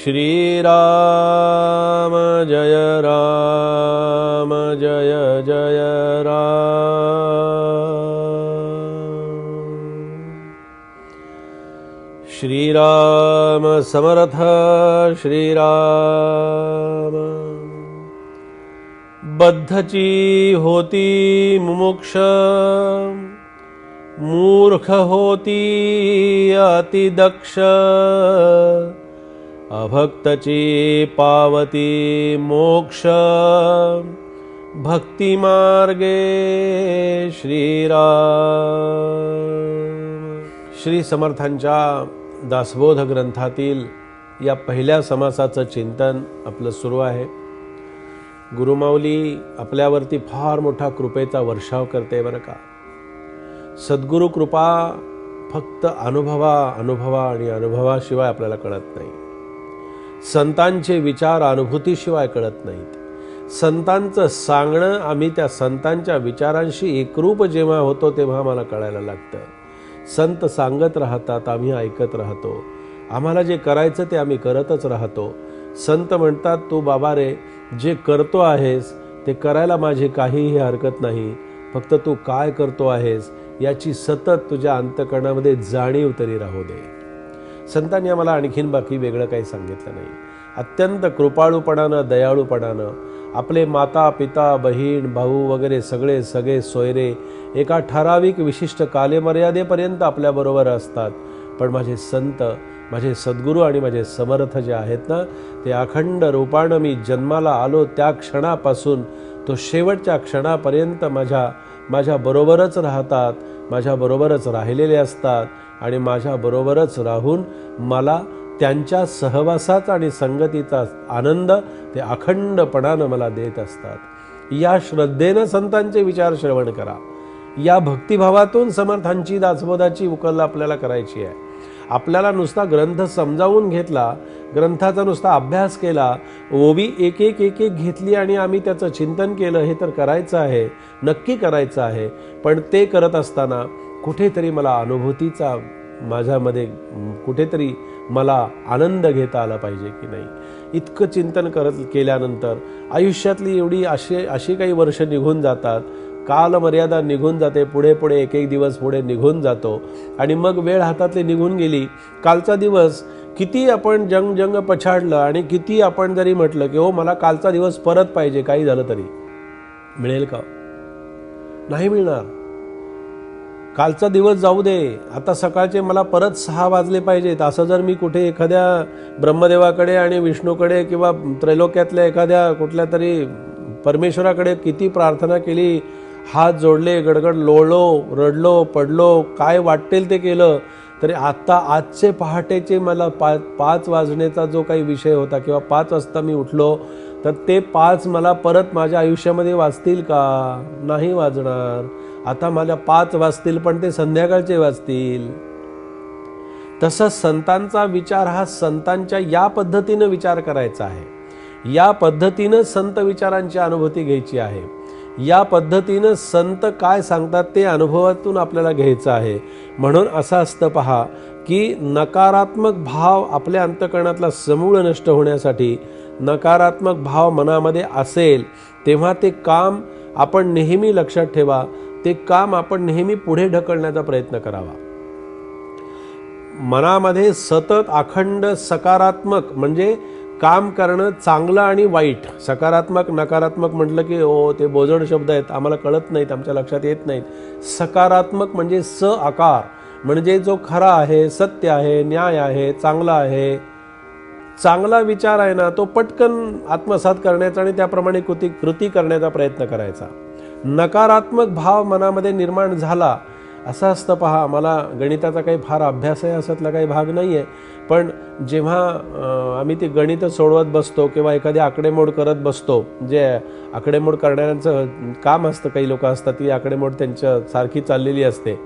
श्रीराम जय राम जय जय राम। समर्थ श्रीराम। बद्धची होती मुमुक्ष मूर्ख होती अतिदक्ष अभक्तची पावती मोक्ष. भक्तिमार्गे श्रीराम. श्री समर्थांच्या दासबोध ग्रंथातील या पहिल्या समासाचं चिंतन आपलं सुरू आहे. गुरुमाऊली आपल्यावरती फार मोठा कृपेचा वर्षाव करते बरं का. सद्गुरु कृपा फक्त अनुभवा अनुभवा आणि अनुभवाशिवाय आपल्याला कळत नाही. संतांचे विचार अनुभूतीशिवाय कळत नाहीत. संतांचं सांगणं आम्ही त्या संतांच्या विचारांशी एकरूप जेव्हा होतो तेव्हा आम्हाला कळायला लागतं. संत सांगत राहतात आम्ही ऐकत राहतो. आम्हाला जे करायचं ते आम्ही करतच राहतो. संत म्हणतात तू बाबा रे जे करतो आहेस ते करायला माझी काहीही हरकत नाही. फक्त तू काय करतो आहेस याची सतत तुझ्या अंतकरणामध्ये जाणीव तरी राहू दे. संतांनी आम्हाला आणखीन बाकी वेगळं काही सांगितलं नाही. अत्यंत कृपाळूपणानं दयाळूपणानं आपले माता पिता बहीण भाऊ वगैरे सगळे सगळे सोयरे एका ठराविक विशिष्ट कालेमर्यादेपर्यंत आपल्याबरोबर असतात. पण माझे संत माझे सद्गुरू आणि माझे समर्थ जे आहेत ना ते अखंड रूपानं मी जन्माला आलो त्या क्षणापासून तो शेवटच्या क्षणापर्यंत माझ्या माझ्याबरोबरच राहतात माझ्याबरोबरच राहिलेले असतात. आणि माझ्याबरोबरच राहून मला त्यांच्या सहवासाचा आणि संगतीचा आनंद ते अखंडपणानं मला देत असतात. या श्रद्धेनं संतांचे विचार श्रवण करा. या भक्तिभावातून समर्थांची दासबोधाची उकल आपल्याला करायची आहे. आपल्याला नुसता ग्रंथ समजावून घेतला ग्रंथाचा नुसता अभ्यास केला ओवी एक एक एक एक घेतली आणि आम्ही त्याचं चिंतन केलं हे तर करायचं आहे नक्की करायचं आहे. पण ते करत असताना कुठेतरी मला अनुभूतीचा माझ्यामध्ये कुठेतरी मला आनंद घेता आला पाहिजे की नाही. इतकं चिंतन करत केल्यानंतर आयुष्यातली एवढी अशी अशी काही वर्ष निघून जातात. कालमर्यादा निघून जाते पुढे पुढे एक एक दिवस पुढे निघून जातो. आणि मग वेळ हातातली निघून गेली. कालचा दिवस किती आपण जंग जंग पछाडलं आणि किती आपण जरी म्हटलं की हो मला कालचा दिवस परत पाहिजे काही झालं तरी. मिळेल का? नाही मिळणार. कालचा दिवस जाऊ दे. आता सकाळचे मला परत सहा वाजले पाहिजेत. असं जर मी कुठे एखाद्या ब्रह्मदेवाकडे आणि विष्णूकडे किंवा त्रैलोक्यातल्या एखाद्या कुठल्या तरी परमेश्वराकडे किती प्रार्थना केली हात जोडले गडगड लोळलो रडलो पडलो काय वाटेल ते केलं तरी आत्ता आजचे पहाटेचे मला पा पाच वाजण्याचा जो काही विषय होता किंवा पाच वाजता मी उठलो तर ते पाच मला परत माझ्या आयुष्यामध्ये वाचतील का? नाही वाजणार आता मला पाच वाजतील पण ते संध्याकाळचे वाजतील तसंच संतांचा विचार हा संतांच्या या पद्धतीनं विचार करायचा आहे. या पद्धतीनं संत विचारांची अनुभूती घ्यायची आहे. या पद्धतीनं संत काय सांगतात ते अनुभवातून आपल्याला घ्यायचं आहे. म्हणून असं असतं पहा की नकारात्मक भाव आपल्या अंतकरणातला समूळ नष्ट होण्यासाठी नकारात्मक भाव मनामध्ये असेल तेव्हा ते काम आपण नेहमी लक्षात ठेवा ते काम आपण नेहमी पुढे ढकलण्याचा प्रयत्न करावा. मनामध्ये सतत अखंड सकारात्मक म्हणजे काम करणं चांगलं आणि वाईट. सकारात्मक नकारात्मक म्हटलं की ओ ते बोजड शब्द आहेत आम्हाला कळत नाहीत आमच्या लक्षात येत नाहीत. सकारात्मक म्हणजे स आकार म्हणजे जो खरा आहे सत्य आहे न्याय आहे चांगला आहे चांगला विचार आहे ना तो पटकन आत्मसात करण्याचा आणि त्याप्रमाणे कृती कृती करण्याचा प्रयत्न करायचा. नकारात्मक भाव मनामध्ये निर्माण झाला असं असतं पहा मला गणिताचा काही फार अभ्यास आहे असातला काही भाग नाही आहे पण जेव्हा आम्ही ती गणितं सोडवत बसतो किंवा एखादी आकडेमोड करत बसतो जे आकडेमोड करणाऱ्यांचं काम असतं काही लोक असतात ती आकडेमोड त्यांच्या सारखी चाललेली असते.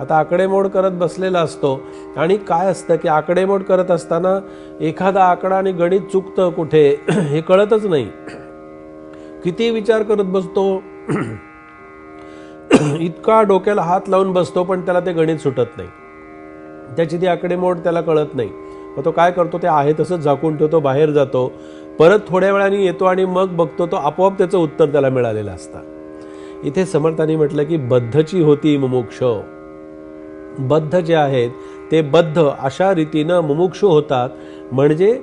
आता आकडेमोड करत बसलेला असतो. आणि काय असतं की आकडेमोड करत असताना एखादा आकडा आणि गणित चुकतं कुठे हे कळतच नाही. किती विचार करत बसतो? इतका डोक्याला हात लावून बसतो पण त्याला ते गणित सुटत नाही. त्याची ती आकडेमोड त्याला कळत नाही. मग तो काय करतो? ते आहे तसंच झाकून ठेवतो बाहेर जातो. परत थोड्या वेळाने येतो आणि मग बघतो तो आपोआप त्याचं उत्तर त्याला मिळालेलं असतं. इथे समर्थांनी म्हटलं की बद्धची होती मुमोक्ष. बद्ध जे आहेत ते बद्ध अशा रीतीनं मुमुक्षू होतात. म्हणजे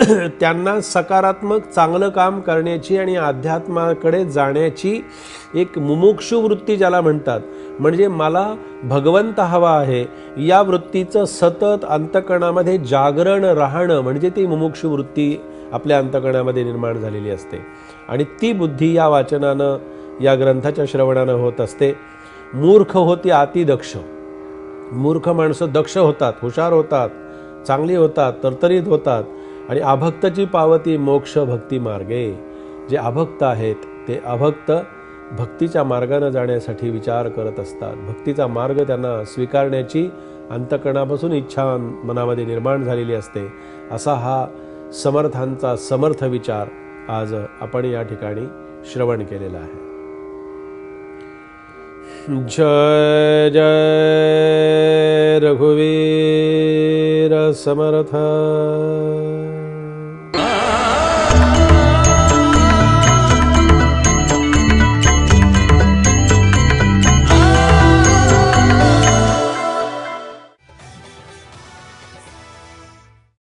त्यांना सकारात्मक चांगलं काम करण्याची आणि अध्यात्माकडे जाण्याची एक मुमुक्षू वृत्ती ज्याला म्हणतात. म्हणजे मला भगवंत हवा आहे या वृत्तीचं सतत अंतकणामध्ये जागरण राहणं म्हणजे ती मुमुक्षू वृत्ती आपल्या अंतकणामध्ये निर्माण झालेली असते. आणि ती बुद्धी या वाचनानं या ग्रंथाच्या श्रवणानं होत असते. मूर्ख होती अतिदक्ष. मूर्ख माणसं दक्ष होतात हुशार होतात चांगली होतात तरतरीत होतात. आणि अभक्तची पावती मोक्ष भक्ती मार्गे. जे अभक्त आहेत ते अभक्त भक्तीच्या मार्गानं जाण्यासाठी विचार करत असतात. भक्तीचा मार्ग त्यांना स्वीकारण्याची अंतकरणापासून इच्छा मनामध्ये निर्माण झालेली असते. असा हा समर्थांचा समर्थ विचार आज आपण या ठिकाणी श्रवण केलेला आहे. जय जय रघुवीर समर्थ।